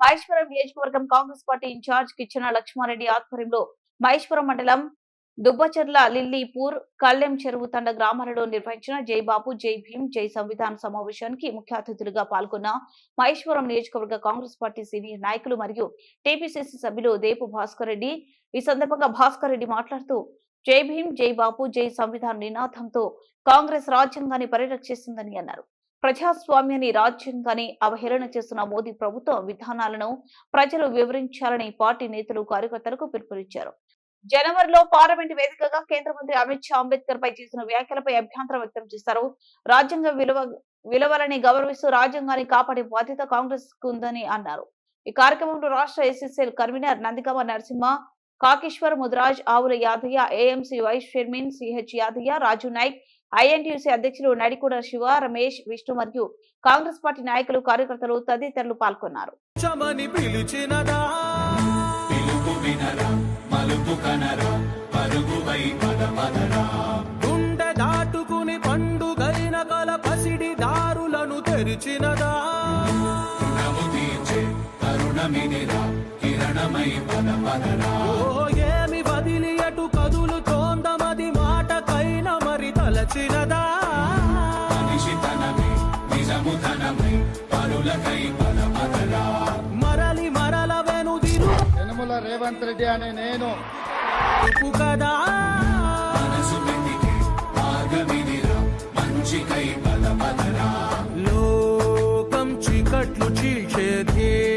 మహేశ్వరం నియోజకవర్గం Congress party incharge Kichanna Laxmareddy ఆధ్వర్యంలో మహేశ్వరం మండలం దుబ్బచెర్ల లిల్లీపూర్ కళ్ళెం చెరువు తండ గ్రామాలలో నిర్వహించిన జై బాబు జై భీమ్ జై సంవిధాన సమావేశానికి ముఖ్య అతిథులుగా పాల్గొన్న మహేశ్వరం నియోజకవర్గ కాంగ్రెస్ పార్టీ సీనియర్ నాయకులు మరియు టీపీసీసీ సభ్యులు దేపు భాస్కర్ రెడ్డి. ఈ సందర్భంగా భాస్కర్ రెడ్డి మాట్లాడుతూ జై భీమ్ జై బాపు జై సంవిధాన నినాదంతో కాంగ్రెస్ రాజ్యాంగాన్ని పరిరక్షిస్తుందని అన్నారు. ప్రజాస్వామ్యాన్ని రాజ్యాంగాన్ని అవహేళన చేస్తున్న మోదీ ప్రభుత్వ విధానాలను ప్రజలు వివరించాలని పార్టీ నేతలు కార్యకర్తలకు పిలుపునిచ్చారు. జనవరిలో పార్లమెంట్ వేదికగా కేంద్ర మంత్రి అమిత్ షా అంబేద్కర్ పై చేసిన వ్యాఖ్యలపై అభ్యంతరం వ్యక్తం చేశారు. రాజ్యాంగ విలువ విలువలని గౌరవిస్తూ రాజ్యాంగాన్ని కాపాడే బాధ్యత కాంగ్రెస్కు ఉందని అన్నారు. ఈ కార్యక్రమంలో రాష్ట్ర SSL convener Nandigama Narasimha Kakeshwar Mudraj Avula Yadaiah AMC vice chairman CH Yadaiah Raju Naik INTUC అధ్యక్షులు నడికూడ శివ రమేష్ విష్ణు మరియు కాంగ్రెస్ పార్టీ నాయకులు కార్యకర్తలు తదితరులు పాల్గొన్నారు. చమని పిలిచినదా? పిలుపు వినరా మలుపు కనరా పరుగువై పద పదరా. గుండె దాటుకుని పండుగైన కల పసిడి దారులను తెరిచినదా? కిరణమై పద పదరా. మరి తలచినదా మనిషి తనమే నిజము తనమై పరులకై పద పదరా మరలి మరల వెనుదిరు. యనమల రేవంత్ రెడ్డి అనే నేను. కదా. మనసు వెతికే మంచికై లోకం చీకట్లు చీల్చే ధ్యేయం